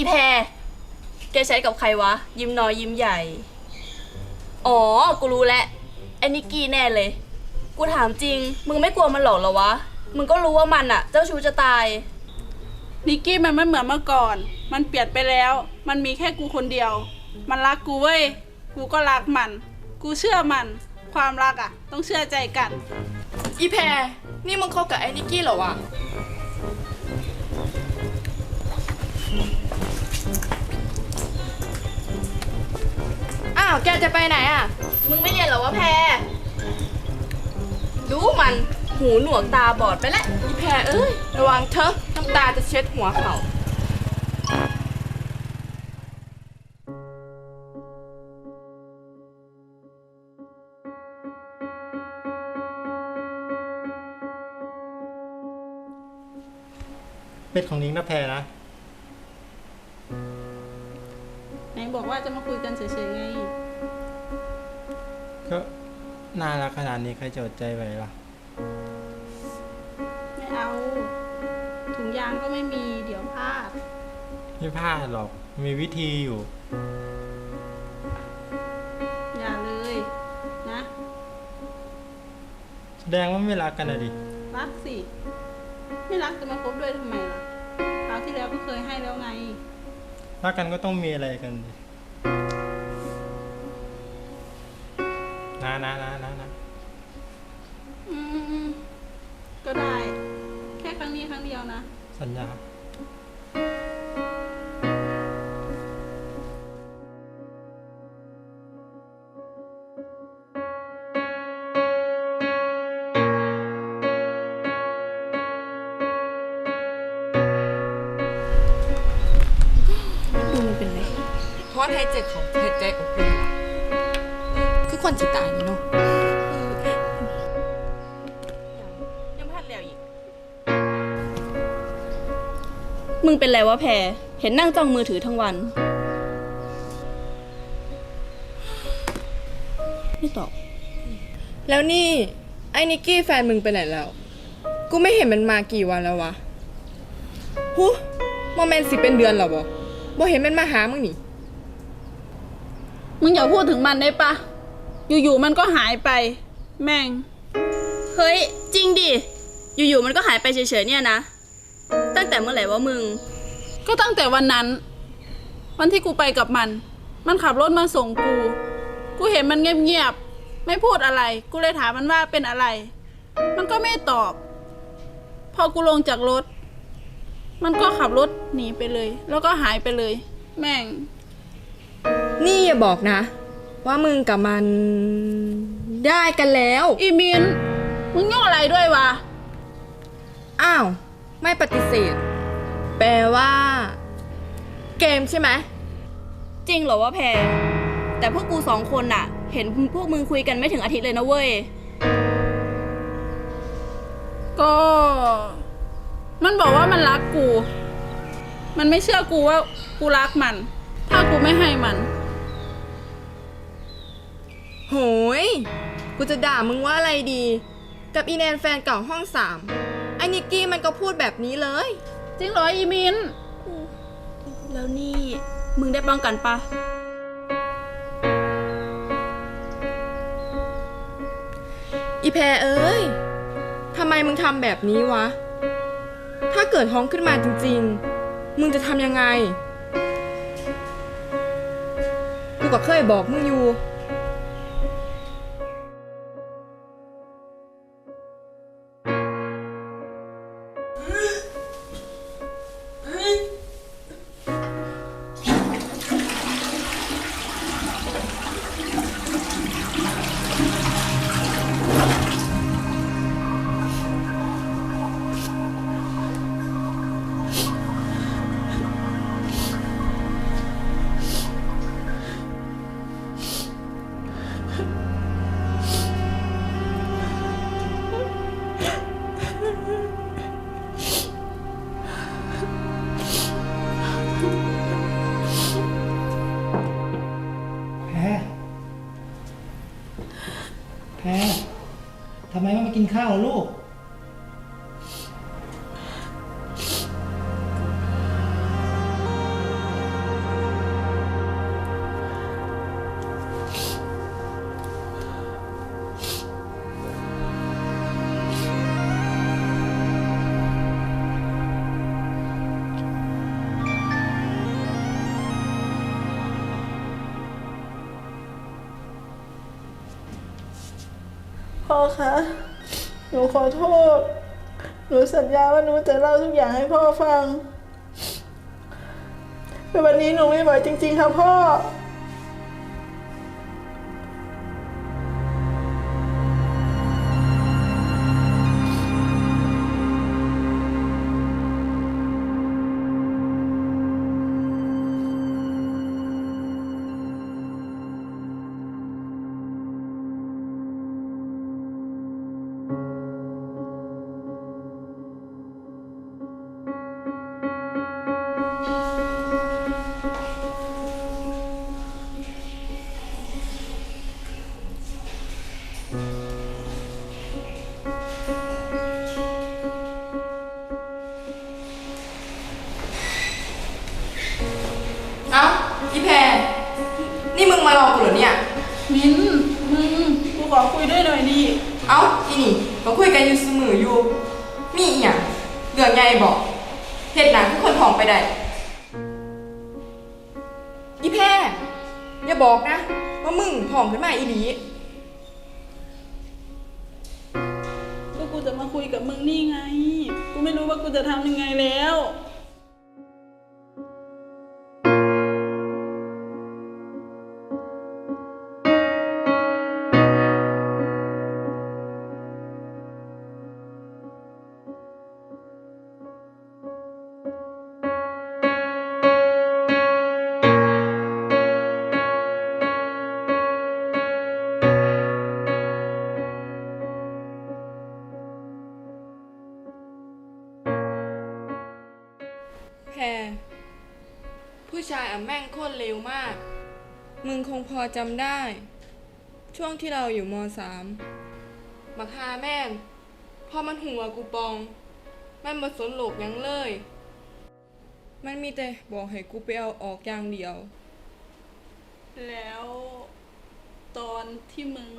อีแพรแกใช้กับใครวะ ยิ้มน้อยยิ้มใหญ่ อ๋อ กูรู้แล้วไอ้นิกกี้แน่เลย กูถามจริง มึงไม่กลัวมันหรอกเหรอวะ มึงก็รู้ว่ามันอะเจ้าชู้จะตาย นิกกี้มันไม่เหมือนเมื่อก่อน มันเปลี่ยนไปแล้ว มันมีแค่กูคนเดียว มันรักกูเว้ย กูก็รักมัน กูเชื่อมัน ความรักอะต้องเชื่อใจกัน อีแพรนี่มึงคบกับไอ้นิกกี้เหรอวะาวแกจะไปไหนอะ มึงไม่เรียนเหรอวะแพรรู้มันหูหนวกตาบอดไปแล้วอีแพรเอ้ย ระวังเถอะน้ำตาจะเช็ดหัวเขาเป็ดของนิ้งนะแพรนะ ไหนบอกว่าจะมาคุยกันเฉยๆไง ก็น่ารักขนาดนี้ใครจะอดใจไหวล่ะ ไม่เอา ถุงยางก็ไม่มีเดี๋ยวพลาด ไม่พลาดหรอก มีวิธีอยู่ อย่าเลยนะ แสดงว่าไม่รักกันนะดิ รักสิ ไม่รักจะมาคบด้วยทำไมล่ะคราวที่แล้วก็เคยให้แล้วไง รักกันก็ต้องมีอะไรกันดิ นะนะนะนะนะอืมก็ได้ แค่ครั้งนี้ครั้งเดียวนะ สัญญาดูมันเป็นไร เพราะไทยเจ็ดของเธอใจอบอุ่นว่ะ คือคนจิตตายนี่เนาะยังไม่ทันแล้วอีก มึงเป็นไรวะแพรเห็นนั่งจ้องมือถือทั้งวัน ไม่ตอบ แล้วนี่ ไอ้นิกกี้แฟนมึงไปไหนแล้ว กูไม่เห็นมันมากี่วันแล้ววะหูโมเมนต์สิเป็นเดือนแล้วบ่บ่เห็นมันมาหามึงนี่ มึงอย่าพูดถึงมันได้ปะ อยู่ๆมันก็หายไป แม่ง เฮ้ย จริงดิ อยู่ๆมันก็หายไปเฉยๆเนี่ยนะ ตั้งแต่เมื่อไหร่วะมึง ก็ตั้งแต่วันนั้น วันที่กูไปกับมัน มันขับรถมาส่งกู กูเห็นมันเงียบๆ ไม่พูดอะไร กูเลยถามมันว่าเป็นอะไร มันก็ไม่ตอบ พอกูลงจากรถ มันก็ขับรถหนีไปเลย แล้วก็หายไปเลย แม่ง นี่อย่าบอกนะ ว่ามึงกับมันได้กันแล้ว อีมิน มึงยุ่งอะไรด้วยวะ อ้าว ไม่ปฏิเสธ แปลว่า เกมใช่ไหม จริงเหรอวะแพรแต่พวกกูสองคนน่ะ เห็นพวกมึงคุยกันไม่ถึงอาทิตย์เลยนะเว้ย ก็ มันบอกว่ามันรักกู มันไม่เชื่อกูว่ากูรักมัน ถ้ากูไม่ให้มัน โหย กูจะด่ามึงว่าอะไรดี กับอีแนนแฟนเก่าห้องสามไอ้นิกกี้มันก็พูดแบบนี้เลย จริงเหรออีมิน แล้วนี่มึงได้ป้องกันปะ อีแพรเอ้ย ทำไมมึงทำแบบนี้วะ ถ้าเกิดท้องขึ้นมาจริง ๆ มึงจะทำยังไง กูก็เคยบอกมึงอยู่ กินข้าวลูก พ่อคะ หนูขอโทษ หนูสัญญาว่าหนูจะเล่าทุกอย่างให้พ่อฟังแต่วันนี้หนูไม่ไหวจริง ๆค่ะพ่อ คุยกันอยู่เสมออยู่ มีอีหยังเรื่องใหญ่บอกเหตุหนังทุกคนผ่องไปได้อีแพรอย่าบอกนะ ว่ามึงผ่องขึ้นมาอีหลีก็กูจะมาคุยกับมึงนี่ไง กูไม่รู้ว่ากูจะทำยังไงแล้ว ผู้ชายอะแม่งโคตรเร็วมาก มึงคงพอจำได้ ช่วงที่เราอยู่มสามบักฮาแม่งพอมันหัวกูปอง แมันมาสนโลกหยังเลย มันมีแต่บอกให้กูไปเอาออกอย่างเดียว แล้วตอนที่มึง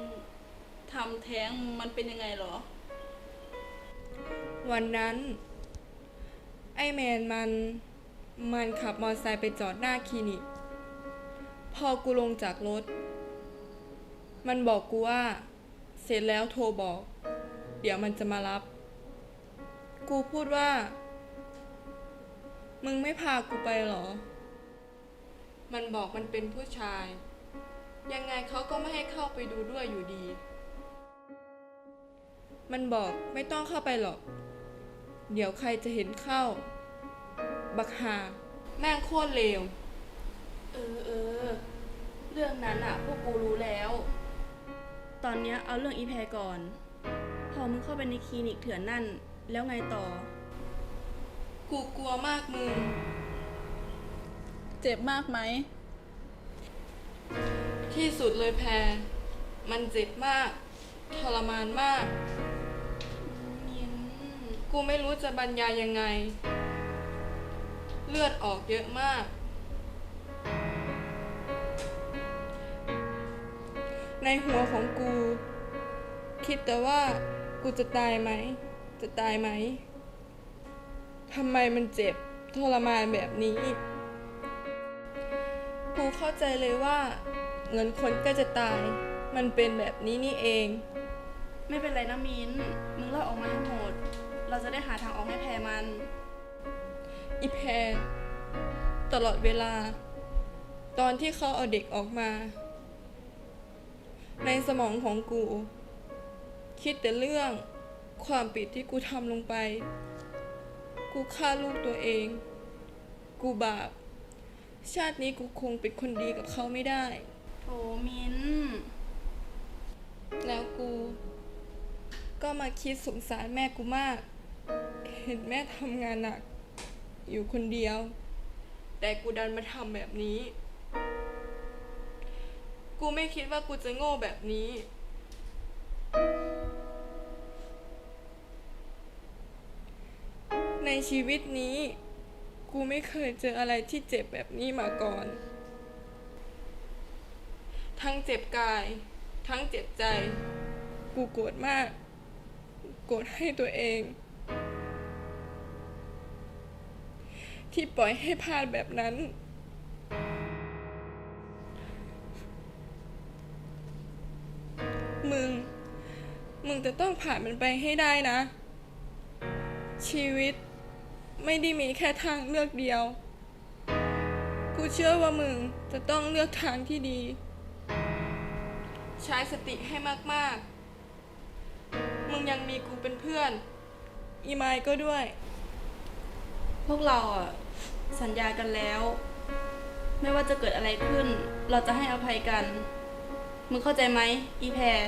ทำแท้งมันเป็นยังไงเหรอ วันนั้น ไอ้แมนมัน มันขับมอเตอร์ไซค์ไปจอดหน้าคลินิก พอกูลงจากรถ มันบอกกูว่า เสร็จแล้วโทรบอก เดี๋ยวมันจะมารับ กูพูดว่า มึงไม่พากูไปหรอ มันบอกมันเป็นผู้ชาย ยังไงเขาก็ไม่ให้เข้าไปดูด้วยอยู่ดี มันบอกไม่ต้องเข้าไปหรอก เดี๋ยวใครจะเห็นเข้า บักฮาแม่งโคตรเลว เออเออ เรื่องนั้นอะพวกกูรู้แล้ว ตอนเนี้ยเอาเรื่องอีแพรก่อน พอมึงเข้าไปในคลินิกเถื่อนนั่น แล้วไงต่อ กูกลัวมากมึง เจ็บมากไหม ที่สุดเลยแพร มันเจ็บมาก ทรมานมาก กูไม่รู้จะบรรยายยังไง เลือดออกเยอะมาก ในหัวของกู คิดแต่ว่ากูจะตายไหม จะตายไหมทำไมมันเจ็บทรมานแบบนี้ กูเข้าใจเลยว่า เงินคนก็จะตาย มันเป็นแบบนี้นี่เอง ไม่เป็นไรนะมินมึงเล่าออกมาให้หมด เราจะได้หาทางออกให้แพรมัน อีแพรตลอดเวลา ตอนที่เขาเอาเด็กออกมา ในสมองของกู คิดแต่เรื่องความผิดที่กูทำลงไป กูฆ่าลูกตัวเอง กูบาป ชาตินี้กูคงเป็นคนดีกับเขาไม่ได้โถมิน แล้วกู ก็มาคิดสงสารแม่กูมาก เห็นแม่ทำงานหนัก อยู่คนเดียว แต่กูดันมาทำแบบนี้ กูไม่คิดว่ากูจะโง่แบบนี้ ในชีวิตนี้ กูไม่เคยเจออะไรที่เจ็บแบบนี้มาก่อน ทั้งเจ็บกาย ทั้งเจ็บใจ กูโกรธมาก โกรธให้ตัวเอง ที่ปล่อยให้พลาดแบบนั้น มึง มึงจะต้องผ่านมันไปให้ได้นะ ชีวิตไม่ได้มีแค่ทางเลือกเดียว กูเชื่อว่ามึงจะต้องเลือกทางที่ดี ใช้สติให้มาก ๆ มึงยังมีกูเป็นเพื่อน อีไมค์ก็ด้วย พวกเราอะ สัญญากันแล้ว ไม่ว่าจะเกิดอะไรขึ้น เราจะให้อภัยกัน มึงเข้าใจไหมอีแพร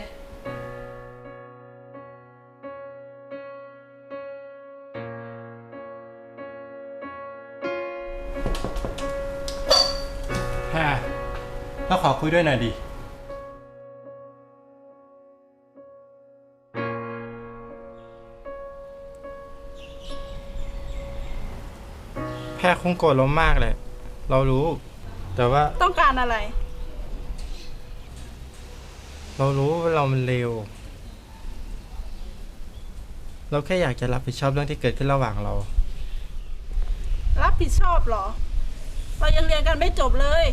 แพรเราขอคุยด้วยหน่อยดิ คงโกรธเรามากเลยเรารู้ แต่ว่าต้องการอะไร เรารู้ว่าเรามันเลวเราแค่อยากจะรับผิดชอบเรื่องที่เกิดขึ้นระหว่างเรา รับผิดชอบเหรอ เรายังเรียนกันไม่จบเลย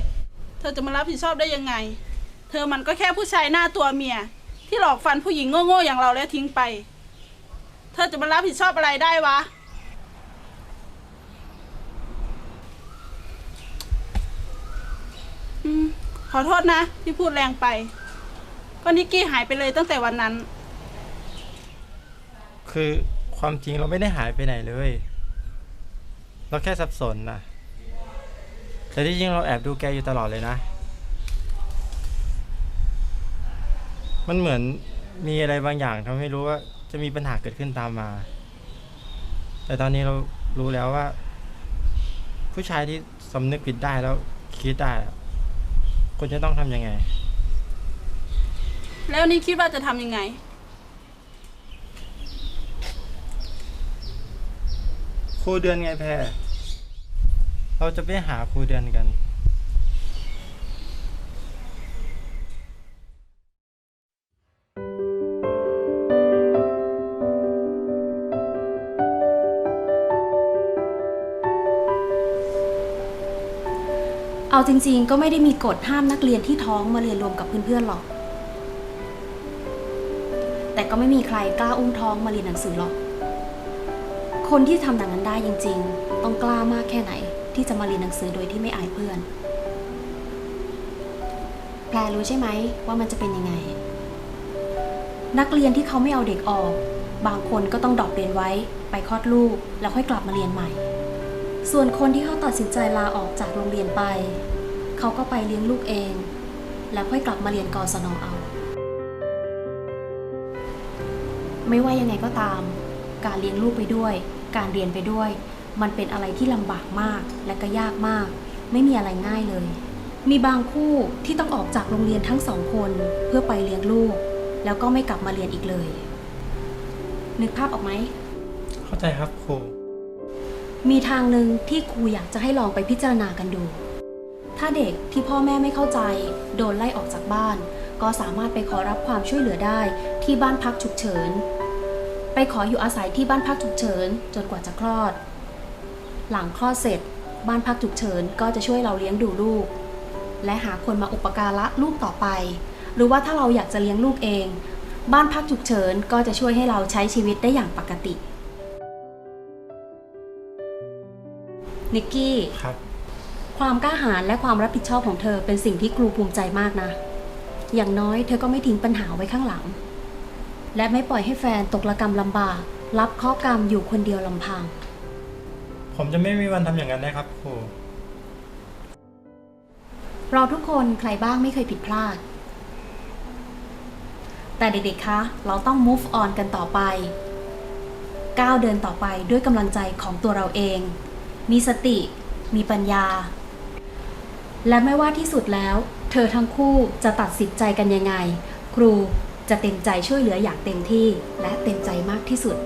เธอจะมารับผิดชอบได้ยังไง เธอมันก็แค่ผู้ชายหน้าตัวเมีย ที่หลอกฟันผู้หญิงโง่ๆอย่างเราแล้วทิ้งไป เธอจะมารับผิดชอบอะไรได้วะ อืม ขอโทษนะ ที่พูดแรงไป ก็นิกกี้หายไปเลยตั้งแต่วันนั้น คือความจริงเราไม่ได้หายไปไหนเลย เราแค่สับสนนะแต่ที่จริงเราแอบดูแกอยู่ตลอดเลยนะ มันเหมือนมีอะไรบางอย่างทำให้รู้ว่าจะมีปัญหาเกิดขึ้นตามมา แต่ตอนนี้เรารู้แล้วว่า ผู้ชายที่สำนึกผิดได้แล้วคิดได้อะ ควรจะต้องทำยังไง แล้วนี่คิดว่าจะทำยังไง ครูเดือนไงแพรเราจะไปหาครูเดือนกัน จริงๆ ก็ไม่ได้มีกฎห้ามนักเรียนที่ท้องมาเรียนรวมกับเพื่อนๆหรอก แต่ก็ไม่มีใครกล้าอุ้มท้องมาเรียนหนังสือหรอก คนที่ทำอย่างนั้นได้จริง ๆ ต้องกล้ามากแค่ไหน ที่จะมาเรียนหนังสือโดยที่ไม่อายเพื่อน แพรรู้ใช่ไหมว่ามันจะเป็นยังไง นักเรียนที่เขาไม่เอาเด็กออก บางคนก็ต้องดรอปเรียนไว้ ไปคลอดลูกแล้วค่อยกลับมาเรียนใหม่ ส่วนคนที่เขาตัดสินใจลาออกจากโรงเรียนไป เขาก็ไปเลี้ยงลูกเอง แล้วค่อยกลับมาเรียนกศนเอา ไม่ว่ายังไงก็ตาม การเลี้ยงลูกไปด้วย การเรียนไปด้วย มันเป็นอะไรที่ลำบากมากและก็ยากมาก ไม่มีอะไรง่ายเลย มีบางคู่ที่ต้องออกจากโรงเรียนทั้งสองคนเพื่อไปเลี้ยงลูก แล้วก็ไม่กลับมาเรียนอีกเลย นึกภาพออกไหม เข้าใจครับครู มีทางหนึ่งที่ครูอยากจะให้ลองไปพิจารณากันดู ถ้าเด็กที่พ่อแม่ไม่เข้าใจ โดนไล่ออกจากบ้าน ก็สามารถไปขอรับความช่วยเหลือได้ที่บ้านพักฉุกเฉิน ไปขออยู่อาศัยที่บ้านพักฉุกเฉิน จนกว่าจะคลอด หลังคลอดเสร็จ บ้านพักฉุกเฉินก็จะช่วยเราเลี้ยงดูลูก และหาคนมาอุปการะลูกต่อไป หรือว่าถ้าเราอยากจะเลี้ยงลูกเอง บ้านพักฉุกเฉินก็จะช่วยให้เราใช้ชีวิตได้อย่างปกติ นิกกี้ ครับ ความกล้าหาญและความรับผิดชอบของเธอเป็นสิ่งที่ครูภูมิใจมากนะ อย่างน้อยเธอก็ไม่ทิ้งปัญหาไว้ข้างหลัง และไม่ปล่อยให้แฟนตกระกรรมลำบาก รับข้อกรรมอยู่คนเดียวลำพัง ผมจะไม่มีวันทำอย่างนั้นได้ครับครูเราทุกคนใครบ้างไม่เคยผิดพลาด แต่เด็กๆ คะ เราต้อง move on กันต่อไป ก้าวเดินต่อไปด้วยกำลังใจของตัวเราเอง มีสติ มีปัญญา และไม่ว่าที่สุดแล้ว เธอทั้งคู่จะตัดสินใจกันยังไง ครูจะเต็มใจช่วยเหลืออย่างเต็มที่และเต็มใจมากที่สุด